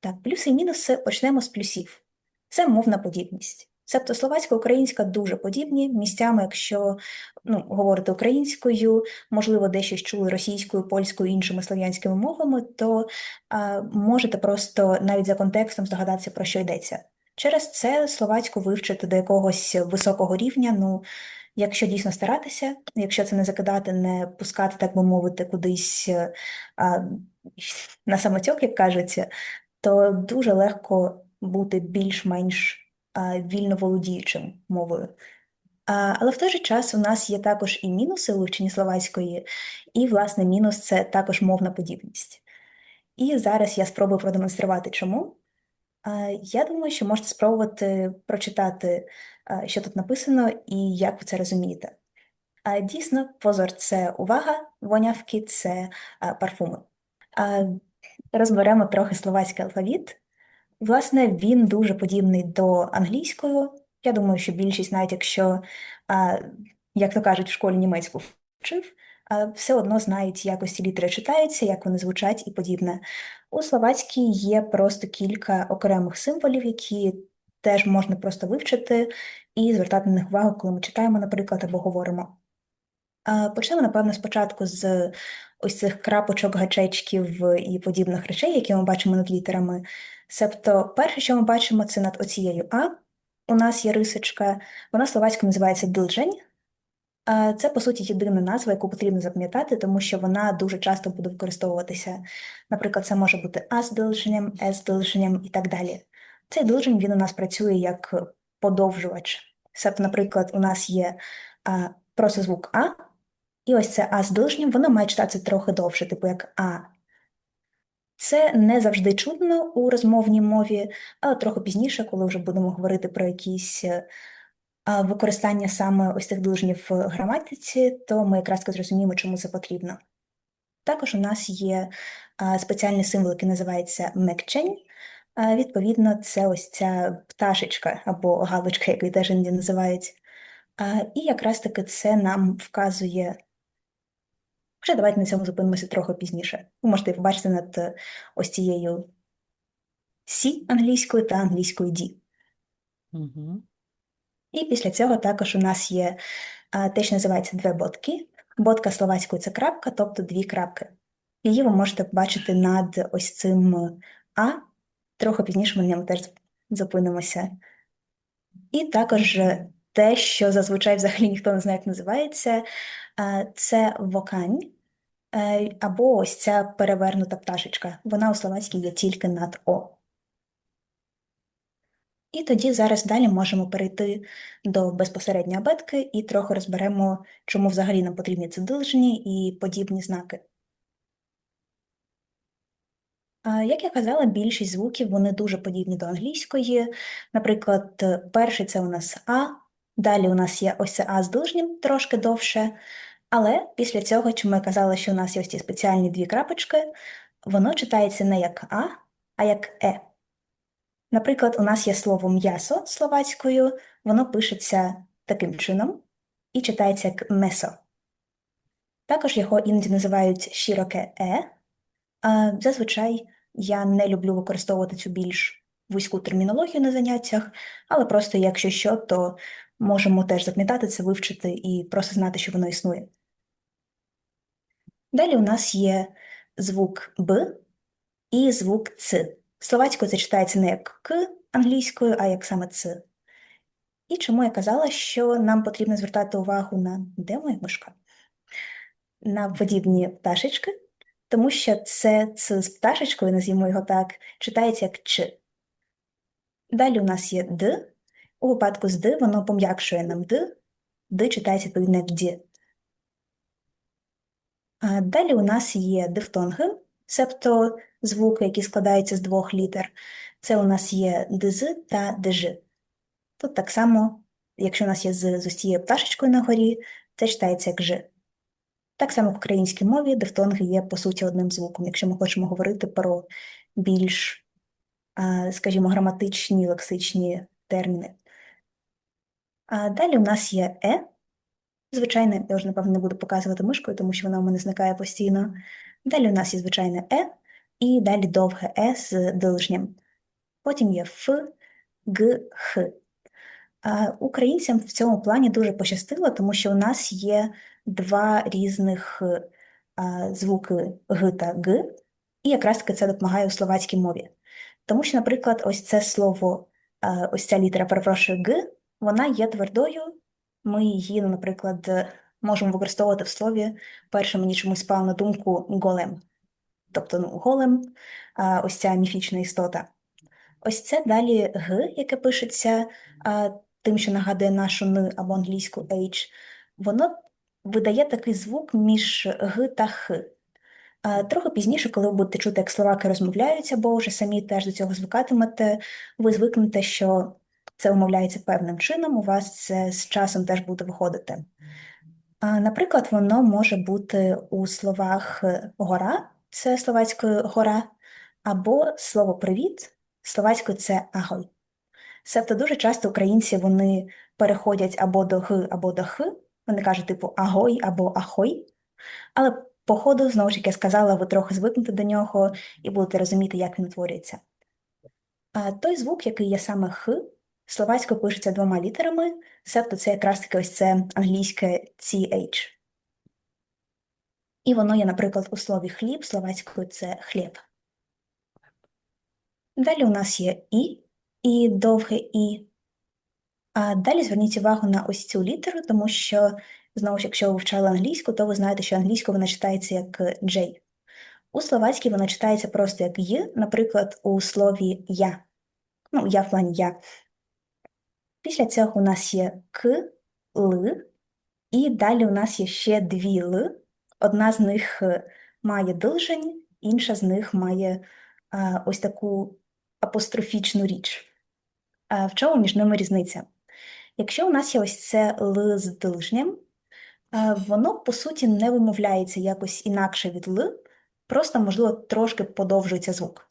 Так, плюси і мінуси почнемо з плюсів. Це мовна подібність. Себто словацька українська дуже подібні місцями, якщо ну, говорити українською, можливо, дещо чули російською, польською, іншими слов'янськими мовами, то а, можете просто навіть за контекстом здогадатися, про що йдеться. Через це словацьку вивчити до якогось високого рівня. Ну, якщо дійсно старатися, якщо це не закидати, не пускати, так би мовити, кудись а, на самотьок, як кажуть, то дуже легко бути більш-менш вільно володіючим мовою. Але в той же час у нас є також і мінуси у вивченні словацької, і, власне, мінус це також мовна подібність. І зараз я спробую продемонструвати, чому. Я думаю, що можете спробувати прочитати, що тут написано, і як ви це розумієте. Дійсно, позор це увага, вонявки це парфуми. Розберемо трохи словацький алфавіт. Власне, він дуже подібний до англійської. Я думаю, що більшість, навіть якщо, як то кажуть, в школі німецьку вчив, все одно знають, як ось ці літери читаються, як вони звучать і подібне. У словацькій є просто кілька окремих символів, які теж можна просто вивчити і звертати на них увагу, коли ми читаємо, наприклад, або говоримо. Почнемо, напевно, спочатку з ось цих крапочок, гачечків і подібних речей, які ми бачимо над літерами. Себто, перше, що ми бачимо, це над оцією А. У нас є рисочка, вона словацькою називається дилжень. Це, по суті, єдина назва, яку потрібно запам'ятати, тому що вона дуже часто буде використовуватися. Наприклад, це може бути А з дилженням, С з дилженням і так далі. Цей дилжень він у нас працює як подовжувач. Себто, наприклад, у нас є просто звук А, і ось це А з дилженням, воно має читатися трохи довше, типу як А. Це не завжди чутно у розмовній мові, але трохи пізніше, коли вже будемо говорити про якісь е, використання саме ось цих дилжнів в граматиці, то ми якраз зрозуміємо, чому це потрібно. Також у нас є спеціальний символ, який називається мекчень. Відповідно, це ось ця пташечка або галочка, як її теж іноді називають. І якраз таки це нам вказує вже давайте на цьому зупинимося трохи пізніше. Ви можете побачити над е, ось цією Сі англійською та англійською D. Угу. І після цього також у нас є те, що називається дві ботки. Ботка словацькою це крапка, тобто дві крапки. Її ви можете побачити над ось цим А. Трохи пізніше ми на ньому теж зупинимося. І також те, що зазвичай взагалі ніхто не знає, як називається, це вокань е, або ось ця перевернута пташечка. Вона у словацькій є тільки над О. І тоді зараз далі можемо перейти до безпосередньо абетки і трохи розберемо, чому взагалі нам потрібні ці дилжені і подібні знаки. Як я казала, більшість звуків вони дуже подібні до англійської. Наприклад, перший це у нас А, далі у нас є ось це А з дужнім трошки довше, але після цього, чому я казала, що у нас є ось ці спеціальні дві крапочки, воно читається не як А, а як Е. Наприклад, у нас є слово м'ясо словацькою, воно пишеться таким чином і читається як месо. Також його іноді називають широке Е. Зазвичай я не люблю використовувати цю більш вузьку термінологію на заняттях, але просто, якщо що, то можемо теж запам'ятати це, вивчити і просто знати, що воно існує. Далі у нас є звук Б і звук Ц. Словацькою це читається не як К англійською, а як саме Ц. І чому я казала, що нам потрібно звертати увагу на де моя мишка? На подібні пташечки, тому що це Ц з пташечкою, назвімо його так, читається як Ч. Далі у нас є Д. У випадку з Д воно пом'якшує нам Д, Д читається відповідно як Д. Далі у нас є дифтонги, себто звуки, які складаються з двох літер. Це у нас є ДЗ та ДЖ. Тут так само, якщо у нас є з з цією пташечкою на горі, це читається як Ж. Так само в українській мові дифтонги є, по суті, одним звуком, якщо ми хочемо говорити про більш, скажімо, граматичні, лексичні терміни. Далі у нас є Е. Звичайне, я вже, напевно, не буду показувати мишкою, тому що вона у мене зникає постійно. Далі у нас є звичайне Е, і далі довге Е з дилжням. Потім є Ф, Г, Х. Українцям в цьому плані дуже пощастило, тому що у нас є два різних звуки Г та Г, і якраз таки це допомагає у словацькій мові. Тому що, наприклад, ось це слово, ось ця літера, перепрошую, Г, вона є твердою. Ми її, наприклад, можемо використовувати в слові. Перше мені чомусь спало на думку голем. Тобто, ну, голем, ось ця міфічна істота. Ось це далі Г, яке пишеться тим, що нагадує нашу Н або англійську H, воно видає такий звук між Г та Х. Трохи пізніше, коли ви будете чути, як словаки розмовляють, або вже самі теж до цього звикатимете, ви звикнете, що це вимовляється певним чином, у вас це з часом теж буде виходити. Наприклад, воно може бути у словах е, гора, це словацькою гора, або слово привіт, словацькою це агой. Себто дуже часто українці вони переходять або до г, або до х, вони кажуть типу агой або ахой. Але по ходу, знову ж як я сказала, ви трохи звикнете до нього і будете розуміти, як він утворюється. А той звук, який є саме х, словацькою пишеться двома літерами, себто це якраз таки ось це англійське CH. І воно є, наприклад, у слові хліб, словацькою це хліб. Далі у нас є і, і довге і. А далі зверніть увагу на ось цю літеру, тому що, знову ж, якщо ви вивчали англійську, то ви знаєте, що англійською вона читається як J. У словацькій вона читається просто як «й», наприклад, у слові я. Ну, я в плані я. Після цього у нас є к, л, і далі у нас є ще дві л. Одна з них е, має дилжень, інша з них має а, ось таку апострофічну річ. А в чому між ними різниця? Якщо у нас є ось це л з дилжнем, а, воно по суті не вимовляється якось інакше від л, просто, можливо, трошки подовжується звук.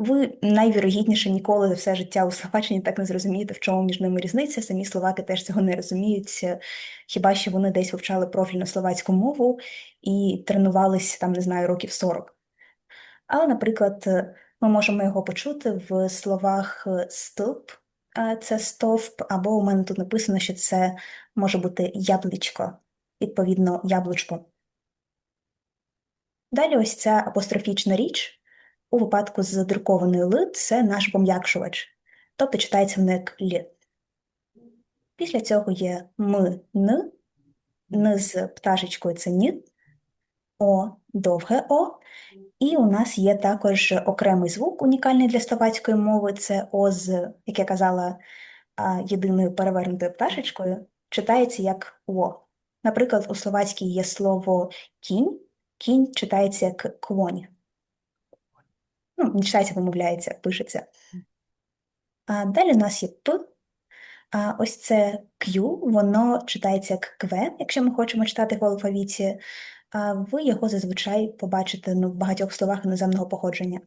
Ви найвірогідніше ніколи за все життя у Словаччині так не зрозумієте, в чому між ними різниця. Самі словаки теж цього не розуміють, хіба що вони десь вивчали профільну словацьку мову і тренувалися там, не знаю, років 40. Але, наприклад, ми можемо його почути в словах стовп, це стовп, або у мене тут написано, що це може бути яблучко, відповідно, яблучко. Далі ось ця апострофічна річ. У випадку з друкованою Л це наш пом'якшувач, тобто читається воно як Л. Після цього є М, Н, Н з пташечкою це Ні, О, довге О. І у нас є також окремий звук, унікальний для словацької мови, це О з, як я казала, єдиною перевернутою пташечкою, читається як О. Наприклад, у словацькій є слово кінь, кінь читається як квонь. Ну, читається, вимовляється, пишеться. А далі у нас є П. А ось це Q, воно читається як кве, якщо ми хочемо читати в алфавіті. А ви його зазвичай побачите ну, в багатьох словах іноземного походження.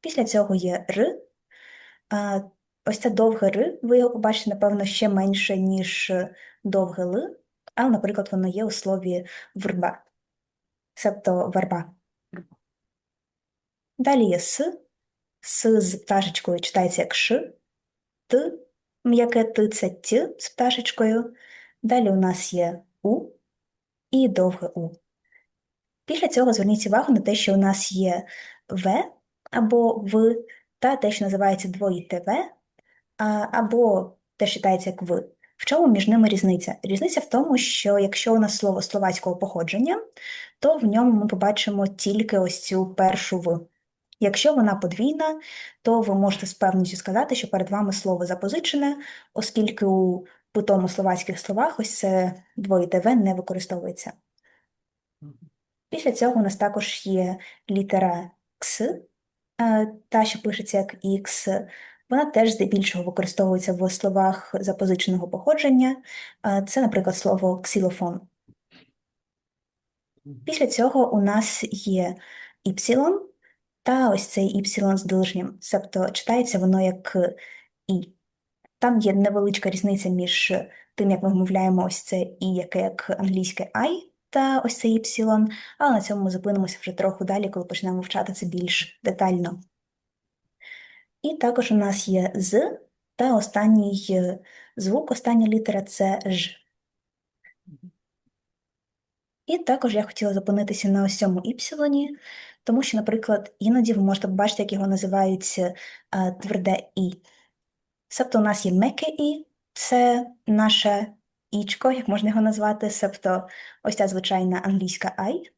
Після цього є Р. А, ось це довге Р, ви його побачите, напевно, ще менше, ніж довге Л, але, наприклад, воно є у слові верба, себто верба. Далі є С. С з пташечкою читається як Ш. Т. М'яке Т це Т з пташечкою. Далі у нас є У і довге У. Після цього зверніть увагу на те, що у нас є В або В та те, що називається двоїте В, або те, читається як В. В чому між ними різниця? Різниця в тому, що якщо у нас слово словацького походження, то в ньому ми побачимо тільки ось цю першу В. Якщо вона подвійна, то ви можете з певністю сказати, що перед вами слово запозичене, оскільки у питомо-словацьких словах ось це двоїте В не використовується. Після цього у нас також є літера Кс, е, та, що пишеться як Ікс. Вона теж здебільшого використовується в словах запозиченого походження. Е, Це, наприклад, слово ксилофон. Після цього у нас є іпсилон та ось цей іпсилон з дилжнім, себто читається воно як і. Там є невеличка різниця між тим, як ми вмовляємо ось це і, яке як англійське I, та ось цей іпсилон, але на цьому ми зупинимося вже трохи далі, коли почнемо вивчати це більш детально. І також у нас є з та останній е, звук, остання літера це ж. І також я хотіла зупинитися на ось цьому іпсилоні, тому що, наприклад, іноді ви можете побачити, як його називають е, тверде і. Себто у нас є меке і, це наше ічко, як можна його назвати, себто ось ця звичайна англійська I,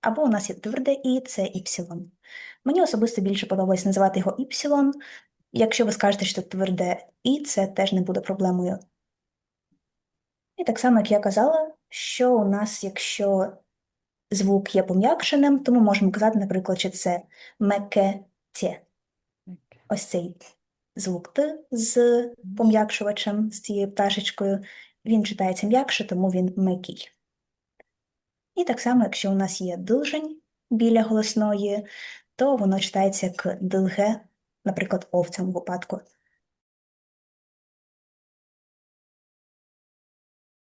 або у нас є тверде і, це іпсилон. Мені особисто більше подобається називати його іпсилон. Якщо ви скажете, що тверде і, це теж не буде проблемою. І так само, як я казала, що у нас, якщо звук є пом'якшеним, то ми можемо казати, наприклад, що це меке тє. Ось цей звук Т з пом'якшувачем, з цією пташечкою, він читається м'якше, тому він м'який. І так само, якщо у нас є дилжень біля голосної, то воно читається як дилге, наприклад, О в цьому випадку.